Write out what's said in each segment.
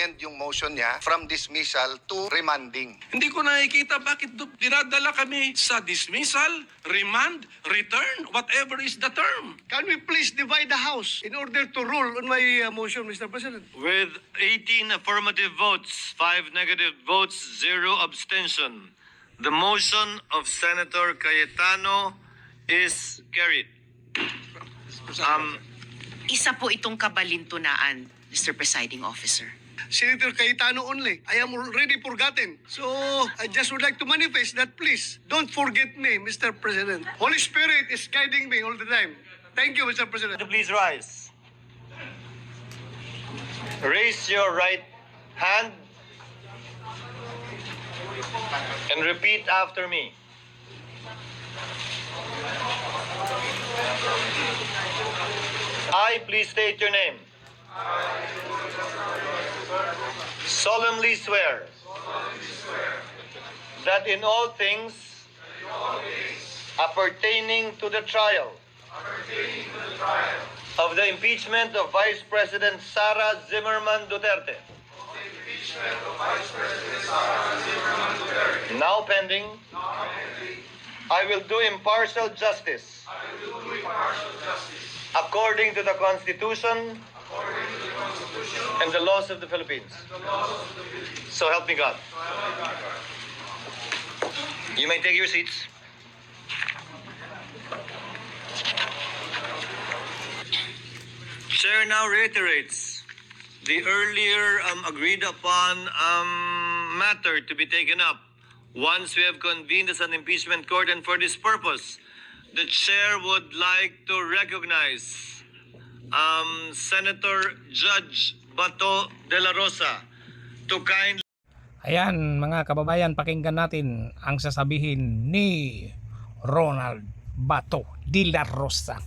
i-amend yung motion niya from dismissal to remanding. Hindi ko nakikita bakit dinadala kami sa dismissal, remand, return, whatever is the term. Can we please divide the House in order to rule on my uh, motion, Mr. President? With 18 affirmative votes, 5 negative votes, 0 abstention, the motion of Senator Cayetano is carried. Um, Isa po itong kabalintunaan, Mr. Presiding Officer. Senator Cayetano only. I am already forgotten. So, I just would like to manifest that please, don't forget me, Mr. President. Holy Spirit is guiding me all the time. Thank you, Mr. President. please rise. Raise your right hand and repeat after me. I, please state your name. Solemnly swear that in all things appertaining to the trial of the impeachment of Vice President Sara Zimmerman Duterte. Now pending, I will do impartial justice. According to the Constitution and the laws of the Philippines. So help me God. You may take your seats. Chair now reiterates the earlier um, agreed upon um, matter to be taken up once we have convened as an impeachment court and for this purpose the chair would like to recognize um, Senator Judge Bato de la Rosa to kindly Ayan mga kababayan, pakinggan natin ang sasabihin ni Ronald Bato de la Rosa.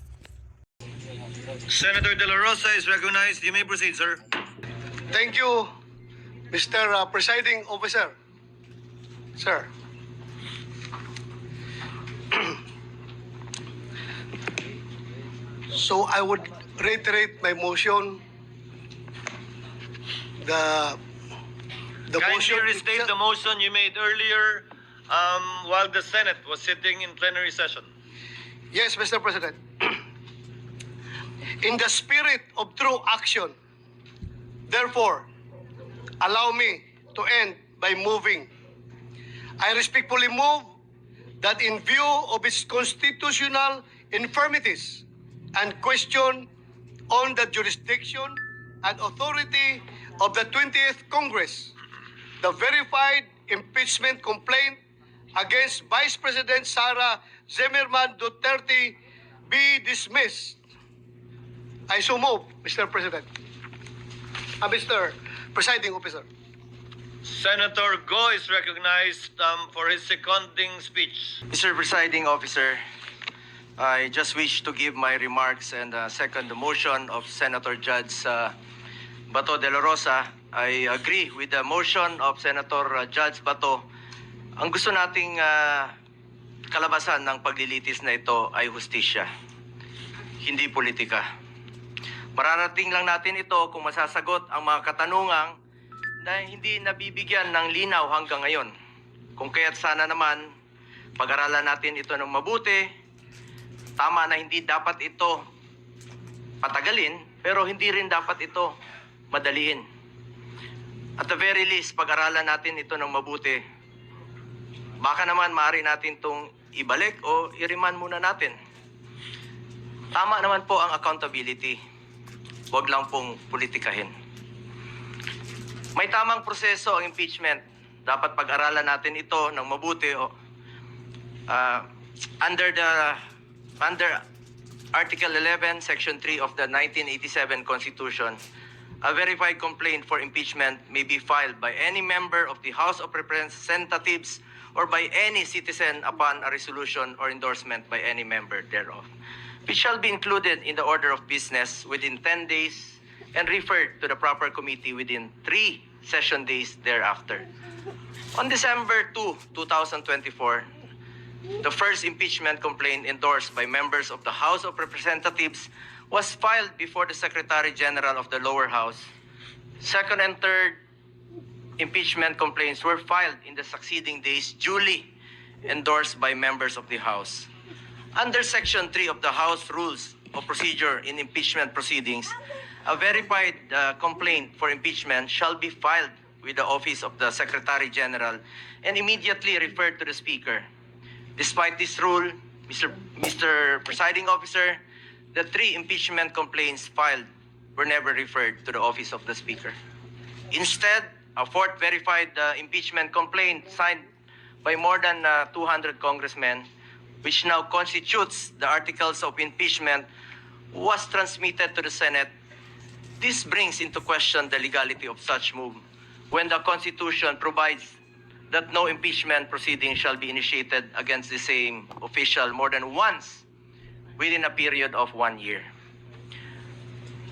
Senator de la Rosa is recognized. You may proceed, sir. Thank you, Mr. uh, Presiding Officer. Sir. so I would reiterate my motion. The the Kindly motion restate the motion you made earlier um, while the Senate was sitting in plenary session. Yes, Mr. President. In the spirit of true action, therefore, allow me to end by moving. I respectfully move that in view of its constitutional infirmities and question on the jurisdiction and authority of the 20th Congress, the verified impeachment complaint against Vice President Sara Zimmerman Duterte be dismissed. I so move, Mr. President. Uh, Mr. Presiding Officer. Senator Go is recognized um, for his seconding speech. Mr. Presiding Officer, I just wish to give my remarks and uh, second the motion of Senator Judge uh, Bato de la Rosa. I agree with the motion of Senator uh, Judge Bato. Ang gusto nating uh, kalabasan ng paglilitis na ito ay hustisya, hindi politika. Mararating lang natin ito kung masasagot ang mga katanungang na hindi nabibigyan ng linaw hanggang ngayon. Kung kaya't sana naman pag-aralan natin ito ng mabuti. Tama na hindi dapat ito patagalin, pero hindi rin dapat ito madaliin. At the very least, pag-aralan natin ito ng mabuti. Baka naman maaari natin itong ibalik o i-remand muna natin. Tama naman po ang accountability. Huwag lang pong politikahin. May tamang proseso ang impeachment. Dapat pag-aralan natin ito ng mabuti. O, uh, under the under Article 11, Section 3 of the 1987 Constitution, a verified complaint for impeachment may be filed by any member of the House of Representatives or by any citizen upon a resolution or endorsement by any member thereof, which shall be included in the order of business within 10 days and referred to the proper committee within three session days thereafter. On December 2, 2024, the first impeachment complaint endorsed by members of the House of Representatives was filed before the Secretary General of the lower house, Second and third impeachment complaints were filed in the succeeding days duly endorsed by members of the House. Under Section 3 of the House Rules of Procedure in Impeachment Proceedings, a verified uh, complaint for impeachment shall be filed with the Office of the Secretary General and immediately referred to the Speaker. Despite this rule, Mr. Mr. Presiding Officer, the three impeachment complaints filed were never referred to the Office of the Speaker. Instead, a fourth verified uh, impeachment complaint signed by more than uh, 200 congressmen, which now constitutes the articles of impeachment, was transmitted to the Senate. This brings into question the legality of such move when the Constitution provides that no impeachment proceeding shall be initiated against the same official more than once within a period of one year.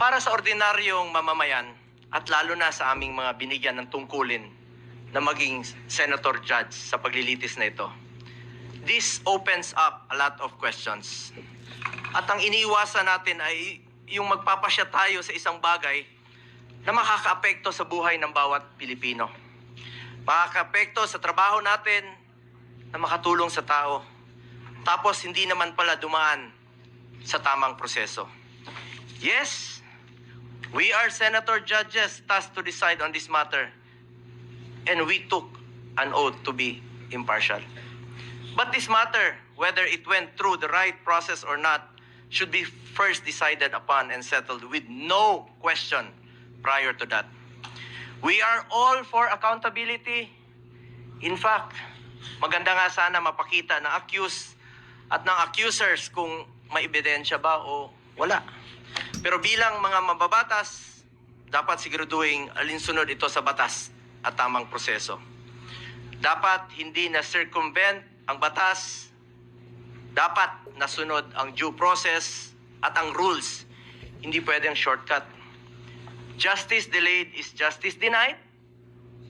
Para sa ordinaryong mamamayan at lalo na sa aming mga binigyan ng tungkulin na maging senator judge sa paglilitis na ito, this opens up a lot of questions. At ang iniiwasan natin ay yung magpapasya tayo sa isang bagay na makakaapekto sa buhay ng bawat Pilipino. Makakaapekto sa trabaho natin na makatulong sa tao. Tapos hindi naman pala dumaan sa tamang proseso. Yes, we are senator judges tasked to decide on this matter. And we took an oath to be impartial. But this matter, whether it went through the right process or not, should be first decided upon and settled with no question prior to that. We are all for accountability. In fact, maganda nga sana mapakita ng accused at ng accusers kung may ebidensya ba o wala. Pero bilang mga mababatas, dapat siguraduhin alinsunod ito sa batas at tamang proseso. Dapat hindi na circumvent ang batas, dapat nasunod ang due process at ang rules. Hindi pwedeng shortcut. Justice delayed is justice denied,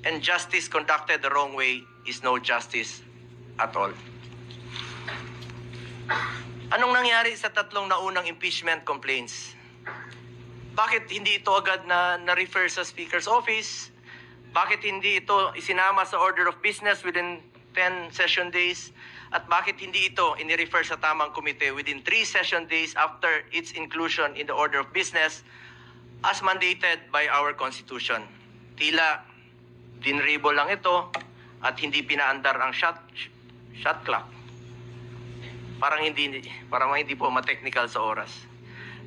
and justice conducted the wrong way is no justice at all. Anong nangyari sa tatlong naunang impeachment complaints? Bakit hindi ito agad na na-refer sa Speaker's Office? Bakit hindi ito isinama sa order of business within 10 session days? At bakit hindi ito inirefer sa tamang komite within 3 session days after its inclusion in the order of business as mandated by our Constitution? Tila dinrable lang ito at hindi pinaandar ang shot, shot clock. Parang hindi parang hindi po ma-technical sa oras.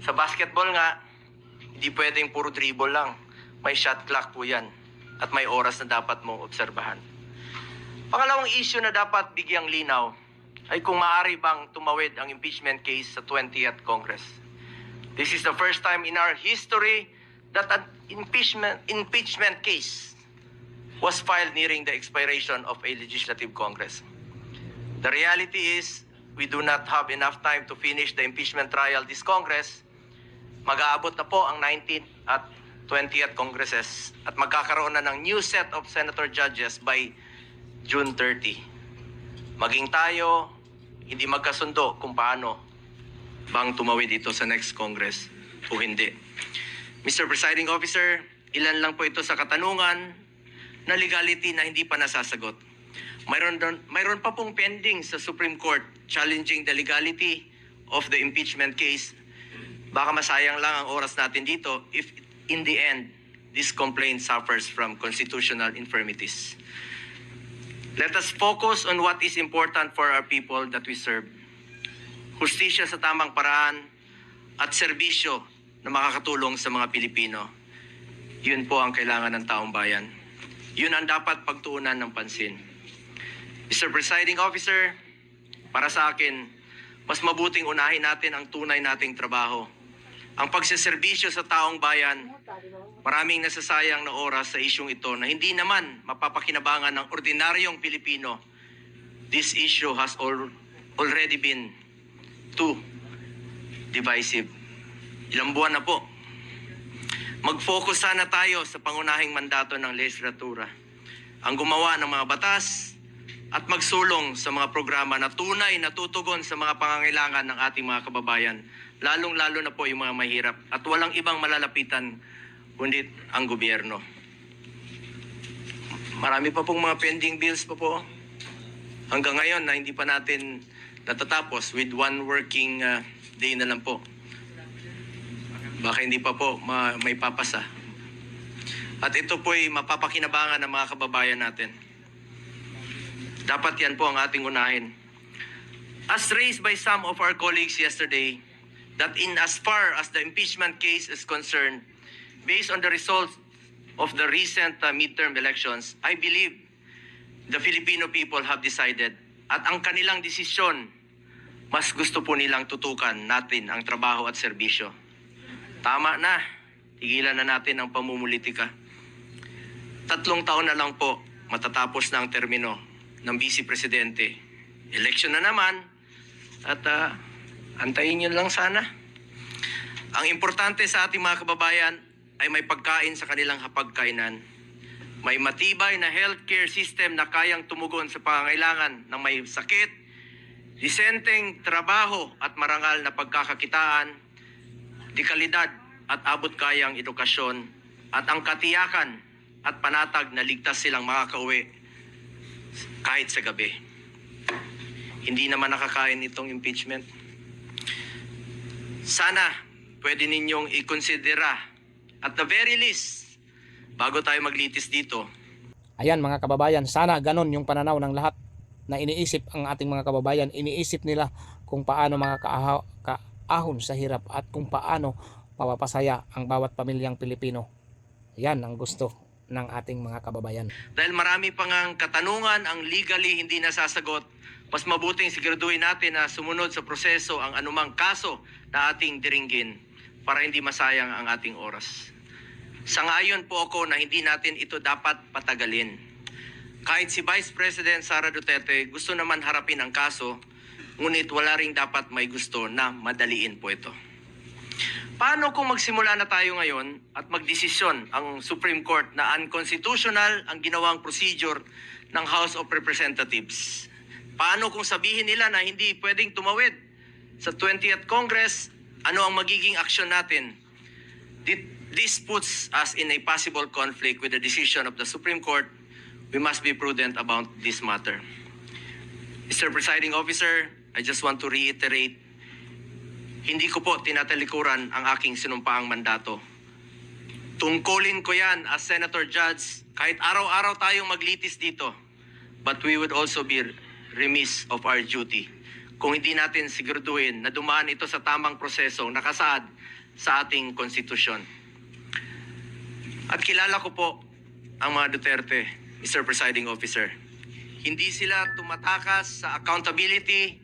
Sa basketball nga, hindi pwedeng puro dribble lang. May shot clock po yan. At may oras na dapat mong obserbahan. Pangalawang issue na dapat bigyang linaw ay kung maaari bang tumawid ang impeachment case sa 20th Congress. This is the first time in our history that an impeachment, impeachment case was filed nearing the expiration of a legislative Congress. The reality is, we do not have enough time to finish the impeachment trial this Congress. Mag-aabot na po ang 19th at 20th Congresses at magkakaroon na ng new set of senator judges by June 30. Maging tayo, hindi magkasundo kung paano bang tumawid dito sa next Congress o hindi. Mr. Presiding Officer, ilan lang po ito sa katanungan na legality na hindi pa nasasagot. Mayroon, doon, mayroon pa pong pending sa Supreme Court challenging the legality of the impeachment case. Baka masayang lang ang oras natin dito if in the end this complaint suffers from constitutional infirmities. Let us focus on what is important for our people that we serve. Hustisya sa tamang paraan at serbisyo na makakatulong sa mga Pilipino. Yun po ang kailangan ng taong bayan. Yun ang dapat pagtuunan ng pansin. Mr. Presiding Officer, para sa akin, mas mabuting unahin natin ang tunay nating trabaho. Ang pagseserbisyo sa taong bayan, maraming nasasayang na oras sa isyong ito na hindi naman mapapakinabangan ng ordinaryong Pilipino. This issue has al- already been too divisive. Ilang buwan na po. Mag-focus sana tayo sa pangunahing mandato ng legislatura. Ang gumawa ng mga batas at magsulong sa mga programa na tunay na tutugon sa mga pangangailangan ng ating mga kababayan, lalong-lalo na po yung mga mahirap at walang ibang malalapitan kundi ang gobyerno. Marami pa pong mga pending bills pa po. Hanggang ngayon na hindi pa natin natatapos with one working uh, day na lang po. Baka hindi pa po ma- may papasa. At ito po ay mapapakinabangan ng mga kababayan natin. Dapat yan po ang ating unahin. As raised by some of our colleagues yesterday, that in as far as the impeachment case is concerned, based on the results of the recent uh, midterm elections, I believe the Filipino people have decided at ang kanilang desisyon, mas gusto po nilang tutukan natin ang trabaho at serbisyo. Tama na, tigilan na natin ang pamumulitika. Tatlong taon na lang po matatapos na ang termino ng Vice Presidente. Election na naman at ah, antayin nyo lang sana. Ang importante sa ating mga kababayan ay may pagkain sa kanilang hapagkainan. May matibay na healthcare system na kayang tumugon sa pangangailangan ng may sakit, disenteng trabaho at marangal na pagkakakitaan, dekalidad at abot kayang edukasyon, at ang katiyakan at panatag na ligtas silang makakauwi kahit sa gabi. Hindi naman nakakain itong impeachment. Sana pwede ninyong ikonsidera at the very least, bago tayo maglitis dito, Ayan mga kababayan, sana ganon yung pananaw ng lahat na iniisip ang ating mga kababayan. Iniisip nila kung paano mga kaahon sa hirap at kung paano mapapasaya ang bawat pamilyang Pilipino. Yan ang gusto ng ating mga kababayan. Dahil marami pang ang katanungan ang legally hindi nasasagot, mas mabuting siguraduhin natin na sumunod sa proseso ang anumang kaso na ating diringgin para hindi masayang ang ating oras. Sangayon po ako na hindi natin ito dapat patagalin. Kahit si Vice President Sara Duterte gusto naman harapin ang kaso, ngunit wala ring dapat may gusto na madaliin po ito. Paano kung magsimula na tayo ngayon at magdesisyon ang Supreme Court na unconstitutional ang ginawang procedure ng House of Representatives? Paano kung sabihin nila na hindi pwedeng tumawid sa 20th Congress? Ano ang magiging aksyon natin? Thi- This puts us in a possible conflict with the decision of the Supreme Court. We must be prudent about this matter. Mr. Presiding Officer, I just want to reiterate hindi ko po tinatalikuran ang aking sinumpaang mandato. Tungkulin ko yan as Senator Judge kahit araw-araw tayong maglitis dito. But we would also be remiss of our duty kung hindi natin siguraduhin na dumaan ito sa tamang prosesong nakasaad sa ating konstitusyon. At kilala ko po ang mga Duterte, Mr. Presiding Officer. Hindi sila tumatakas sa accountability,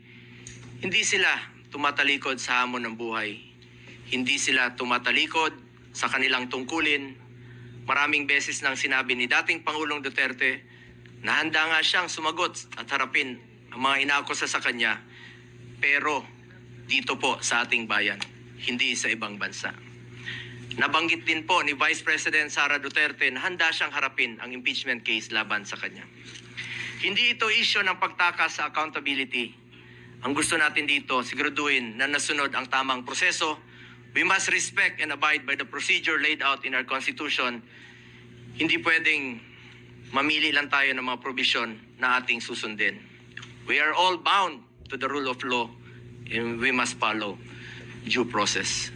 hindi sila tumatalikod sa hamon ng buhay. Hindi sila tumatalikod sa kanilang tungkulin. Maraming beses nang sinabi ni dating Pangulong Duterte na handa nga siyang sumagot at harapin ang mga inaakusa sa kanya. Pero dito po sa ating bayan, hindi sa ibang bansa. Nabanggit din po ni Vice President Sara Duterte na handa siyang harapin ang impeachment case laban sa kanya. Hindi ito issue ng pagtakas sa accountability. Ang gusto natin dito, siguraduhin na nasunod ang tamang proseso. We must respect and abide by the procedure laid out in our Constitution. Hindi pwedeng mamili lang tayo ng mga provision na ating susundin. We are all bound to the rule of law and we must follow due process.